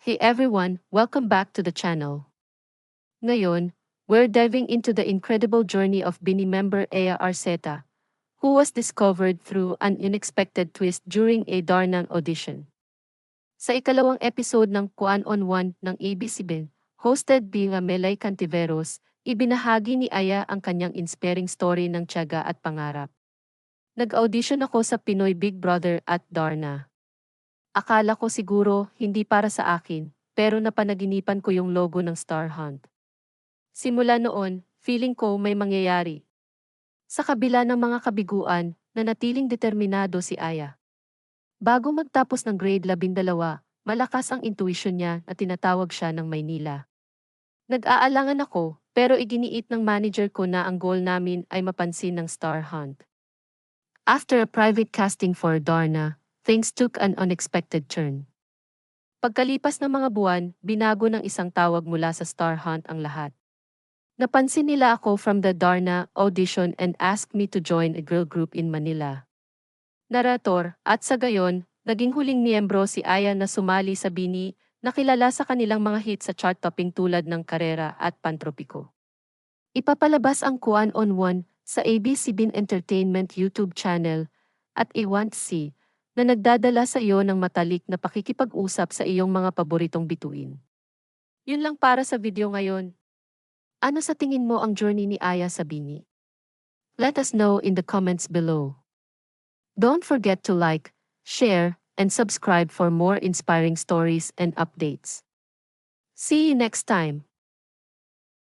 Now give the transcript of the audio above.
Hey everyone, welcome back to the channel. Ngayon, we're diving into the incredible journey of Bini member Aya Arceta, who was discovered through an unexpected twist during a Darnang audition. Sa ikalawang episode ng Kuan on One ng ABS-CBN, hosted by Melay Cantiveros, ibinahagi ni Aya ang kanyang inspiring story ng tiyaga at pangarap. Nag-audition ako sa Pinoy Big Brother at Darna. Akala ko siguro hindi para sa akin, pero napanaginipan ko yung logo ng Star Hunt. Simula noon, feeling ko may mangyayari. Sa kabila ng mga kabiguan, nanatiling determinado si Aya. Bago magtapos ng grade 12, malakas ang intuition niya na tinatawag siya ng Maynila. Nag-aalangan ako, pero iginiit ng manager ko na ang goal namin ay mapansin ng Star Hunt. After a private casting for Darna, things took an unexpected turn. Pagkalipas ng mga buwan, binago ng isang tawag mula sa Star Hunt ang lahat. Napansin nila ako from the Darna audition and asked me to join a girl group in Manila. Narator, at sa gayon, naging huling miyembro si Aya na sumali sa Bini, na kilala sa kanilang mga hit sa chart-topping tulad ng Karera at Pantropiko. Ipapalabas ang Kuan on One sa ABS-CBN Entertainment YouTube channel at I-Want-See na nagdadala sa iyo ng matalik na pakikipag-usap sa iyong mga paboritong bituin. Yun lang para sa video ngayon. Ano sa tingin mo ang journey ni Aya sa Bini? Let us know in the comments below. Don't forget to like, share, and subscribe for more inspiring stories and updates. See you next time.